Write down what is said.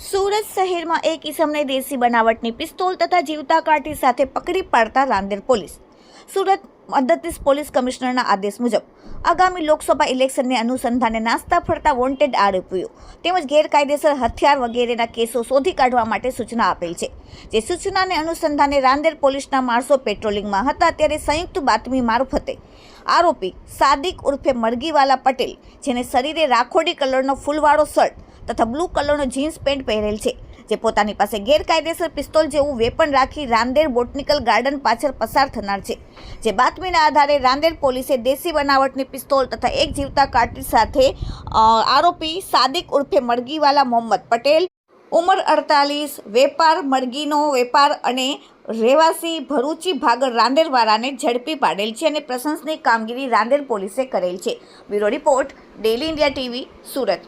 સુરત શહેરમાં એક ઇસમને દેશી બનાવટની પિસ્તોલ તથા જીવતા કાઠી સાથે પકડી પાડતા રાંદેર પોલીસ. સુરત મદદનીશ પોલીસ કમિશનરના આદેશ મુજબ આગામી લોકસભા ઇલેક્શનને અનુસંધાને નાસ્તા ફરતા વોન્ટેડ આરોપીઓ તેમજ ગેરકાયદેસર હથિયાર વગેરેના કેસો શોધી કાઢવા માટે સૂચના આપેલ છે. જે સૂચનાને અનુસંધાને રાંદેર પોલીસના માણસો પેટ્રોલિંગમાં હતા ત્યારે સંયુક્ત બાતમી મારફતે આરોપી સાદિક ઉર્ફે મરગીવાલા પટેલ, જેને શરીરે રાખોડી કલરનો ફૂલવાળો શર્ટ તથા બ્લુ કલરનો જીન્સ પેન્ટ પહેરેલ છે. જે પોતાની પાસે ગેરકાયદેસર પિસ્તોલ જેવું વેપન રાખી રાંદેર બોટનિકલ ગાર્ડન પાછળ પસાર થનાર છે. જે બાતમીના આધારે રાંદેર પોલીસે દેશી બનાવટની પિસ્તોલ તથા એક જીવતા કાર્ટી સાથે આરોપી સાદિક ઉર્ફે મરગીવાલા મોહમ્મદ પટેલ, ઉંમર અડતાલીસ, વેપાર મરગીનો વેપાર અને રહેવાસી ભરૂચી ભાગળ રાંદેરવાળાને ઝડપી પાડેલ છે અને પ્રશંસનીય કામગીરી રાંદેર પોલીસે કરેલ છે. Bureau report daily India TV, Surat.